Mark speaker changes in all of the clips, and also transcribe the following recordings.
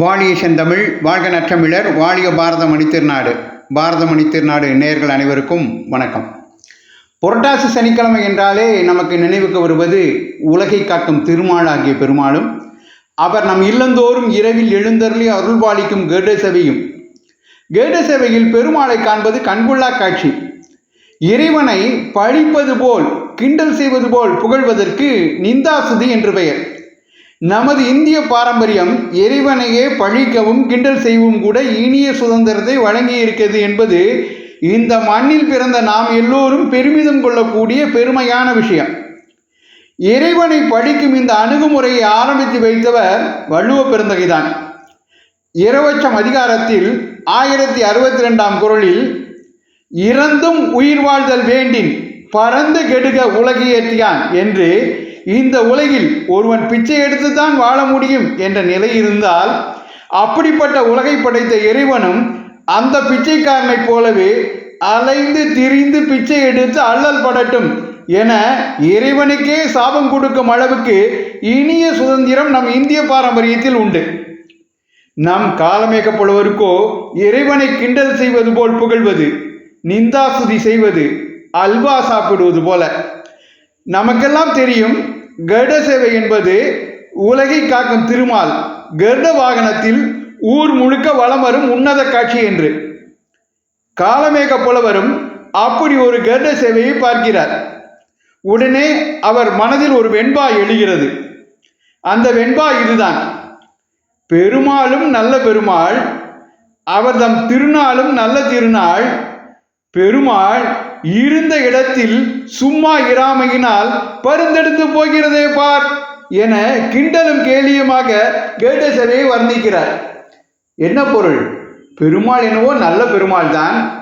Speaker 1: வாழிய செந்தமிழ் வாழ்க நற்றமிழர் வாழிய பாரத மணித்திருநாடு பாரத மணித்திருநாடு நேர்கள் அனைவருக்கும் வணக்கம். புரட்டாசி சனிக்கிழமை என்றாலே நமக்கு நினைவுக்கு வருவது உலகை காக்கும் திருமாலாகிய பெருமாளும் அவர் நம் இல்லந்தோறும் இரவில் எழுந்தருளி அருள்பாலிக்கும் கேட சபையும் கேட சபையில் பெருமாளை காண்பது கண்கொள்ளா காட்சி. இறைவனை பழிப்பது போல் கிண்டல் செய்வது போல் புகழ்வதற்கு நிந்தாசுதி என்று பெயர். நமது இந்திய பாரம்பரியம் இறைவனையே பழிக்கவும் கிண்டல் செய்யவும் கூட இனிய சுதந்திரத்தை வழங்கி இருக்கிறது என்பது இந்த மண்ணில் பிறந்த நாம் எல்லோரும் பெருமிதம் கொள்ளக்கூடிய பெருமையான விஷயம். இறைவனை பழிக்கும் இந்த அணுகுமுறையை ஆரம்பித்து வைத்தவர் வள்ளுவ பெருந்தகைதான். இரவச்சம் அதிகாரத்தில் ஆயிரத்தி அறுபத்தி ரெண்டாம் குரலில் இறந்தும் உயிர் வாழ்தல் வேண்டின் பறந்து கெடுக உலகியேற்றியான் என்று இந்த உலகில் ஒருவன் பிச்சை எடுத்து தான் வாழ முடியும் என்ற நிலை இருந்தால் அப்படிப்பட்ட உலகை படைத்த இறைவனும் அந்த பிச்சைக்காரனைப் போலவே அலைந்து திரிந்து பிச்சை எடுத்து அல்லல் படட்டும் என இறைவனுக்கே சாபம் கொடுக்கும் அளவுக்கு இனிய சுதந்திரம் நம் இந்திய பாரம்பரியத்தில் உண்டு. நம் காலமேக்கப்படுவருக்கோ இறைவனை கிண்டல் செய்வது போல் புகழ்வது நிந்தாசுதி செய்வது அல்வா சாப்பிடுவது போல. நமக்கெல்லாம் தெரியும் கருட சேவை என்பது உலகை காக்கும் திருமால். கருட வாகனத்தில் ஊர் முழுக்க வலம் வரும் உன்னத காட்சி என்று. காலமேக புலவரும் அப்படி ஒரு கருட சேவையை பார்க்கிறார். உடனே அவர் மனதில் ஒரு வெண்பா எழுகிறது. அந்த வெண்பா இதுதான். பெருமாளும் நல்ல பெருமாள் அவர் தம் திருநாளும் நல்ல திருநாள் பெருமாள் இருந்த இடத்தில் சும்மா இராமையினால் பருந்தெடுத்து போகிறதே பார் என கிண்டலும் கேலியுமாக கேட்டசரையை வர்ணிக்கிறார். என்ன பொருள்? பெருமாள் என்னவோ நல்ல பெருமாள் தான்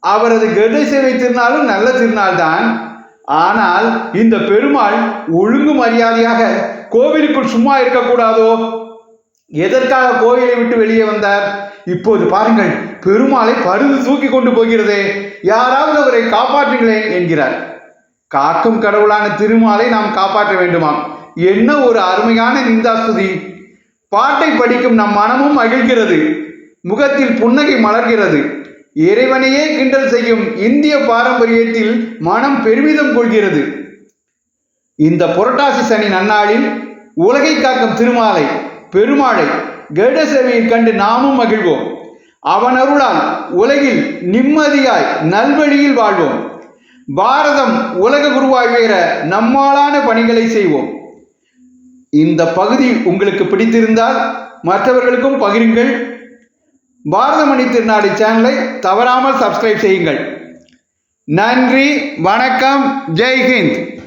Speaker 1: அவரது கருட திருநாளும் நல்ல திருநாள் தான் ஆனால் இந்த பெருமாள் ஒழுங்கு மரியாதையாக கோவிலுக்குள் சும்மா இருக்கக்கூடாதோ? எதற்காக கோயிலை விட்டு வெளியே வந்தார்? இப்போது பாருங்கள் பெருமாளை பருது தூக்கி கொண்டு போகிறதே. யாராவது அவரை காப்பாற்றுங்களேன் என்கிறார். காக்கும் கடவுளான திருமாலை நாம் காப்பாற்ற வேண்டுமாம். என்ன ஒரு அருமையான நிந்தாஸ்துதி. பாட்டை படிக்கும் நம் மனமும் மகிழ்கிறது. முகத்தில் புன்னகை மலர்கிறது. இறைவனையே கிண்டல் செய்யும் இந்திய பாரம்பரியத்தில் மனம் பெருமிதம் கொள்கிறது. இந்த புரட்டாசி சனி நன்னாளில் உலகை காக்கும் திருமாலை பெருமாளை கருட கண்டு நாமும் மகிழ்வோம். அவன் அருளால் உலகில் நிம்மதியாய் நல்வழியில் வாழ்வோம். பாரதம் உலக குருவாய் உயர நம்மாலான பணிகளை செய்வோம். இந்த பகுதி உங்களுக்கு பிடித்திருந்தால் மற்றவர்களுக்கும் பகிருங்கள். பாரதமணி திருநாடு சேனலை தவறாமல் சப்ஸ்கிரைப் செய்யுங்கள். நன்றி வணக்கம் ஜெய்ஹிந்த்